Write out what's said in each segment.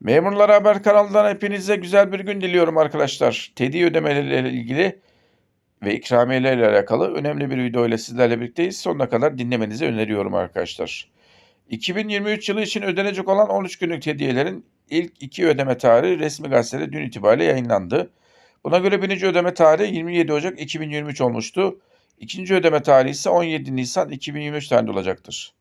Memurlar Haber kanalından hepinize güzel bir gün diliyorum arkadaşlar. TEDI ödemeleriyle ilgili ve ikramiyelerle alakalı önemli bir video ile sizlerle birlikteyiz. Sonuna kadar dinlemenizi öneriyorum arkadaşlar. 2023 yılı için ödenecek olan 13 günlük hediyelerin ilk iki ödeme tarihi resmi gazetede dün itibariyle yayınlandı. Buna göre birinci ödeme tarihi 27 Ocak 2023 olmuştu. İkinci ödeme tarihi ise 17 Nisan 2023 tarihinde olacaktır.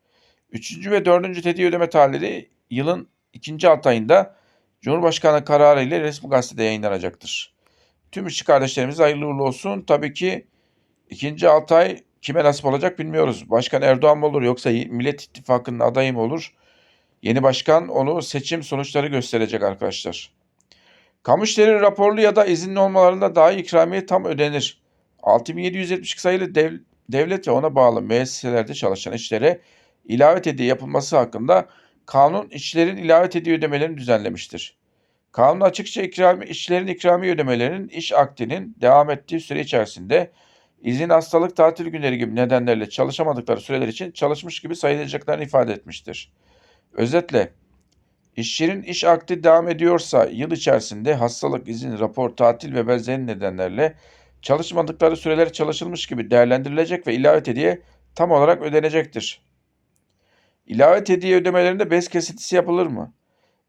Üçüncü ve dördüncü hediye ödeme tarihleri yılın ikinci altı ayında Cumhurbaşkanı kararı ile resmi gazetede yayınlanacaktır. Tüm işçi kardeşlerimize hayırlı uğurlu olsun. Tabii ki ikinci altı ay kime nasip olacak bilmiyoruz. Başkan Erdoğan mı olur yoksa Millet İttifakı'nın adayı mı olur? Yeni başkan onu seçim sonuçları gösterecek arkadaşlar. Kamu işleri raporlu ya da izinli olmalarında dahi ikramiye tam ödenir. 6772 sayılı dev, devlet ve ona bağlı müesseselerde çalışan işlere ilave hediye yapılması hakkında kanun işçilerin ilave hediye ödemelerini düzenlemiştir. Kanun açıkça ikrami, işçilerin ikramiye ödemelerinin iş akdinin devam ettiği süre içerisinde izin, hastalık, tatil günleri gibi nedenlerle çalışamadıkları süreler için çalışmış gibi sayılacaklarını ifade etmiştir. Özetle, işçinin iş akdi devam ediyorsa yıl içerisinde hastalık, izin, rapor, tatil ve benzeri nedenlerle çalışmadıkları süreler çalışılmış gibi değerlendirilecek ve ilave hediye tam olarak ödenecektir. İlave hediye ödemelerinde bez kesintisi yapılır mı?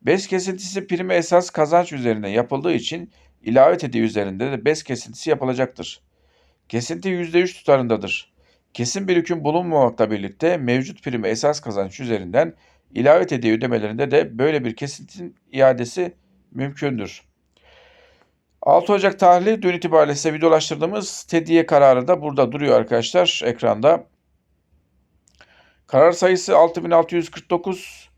Bez kesintisi primi esas kazanç üzerine yapıldığı için ilave hediye üzerinde de bez kesintisi yapılacaktır. Kesinti %3 tutarındadır. Kesin bir hüküm bulunmamakla birlikte mevcut primi esas kazanç üzerinden ilave hediye ödemelerinde de böyle bir kesintinin iadesi mümkündür. 6 Ocak tarihli dün itibariyle size videolaştırdığımız tediye kararı da burada duruyor arkadaşlar ekranda. Karar sayısı 6649.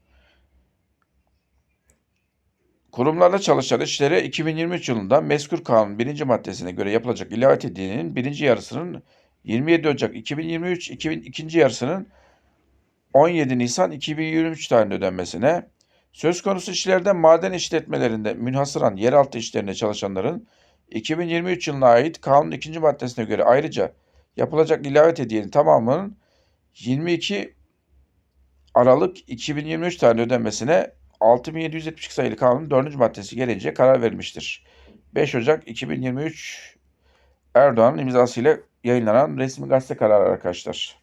Kurumlarda çalışan işlere 2023 yılında mezkur kanun birinci maddesine göre yapılacak ilave hediyenin birinci yarısının 27 Ocak 2023, 2002. yarısının 17 Nisan 2023 tarihinde ödenmesine, söz konusu işlerden maden işletmelerinde münhasıran yeraltı işlerinde çalışanların 2023 yılına ait kanun ikinci maddesine göre ayrıca yapılacak ilave hediyenin tamamının 22 Aralık 2023 tarihinde ödenmesine 6772 sayılı kanunun 4. maddesi gereğince karar verilmiştir. 5 Ocak 2023 Erdoğan'ın imzasıyla yayınlanan resmi gazete kararı arkadaşlar.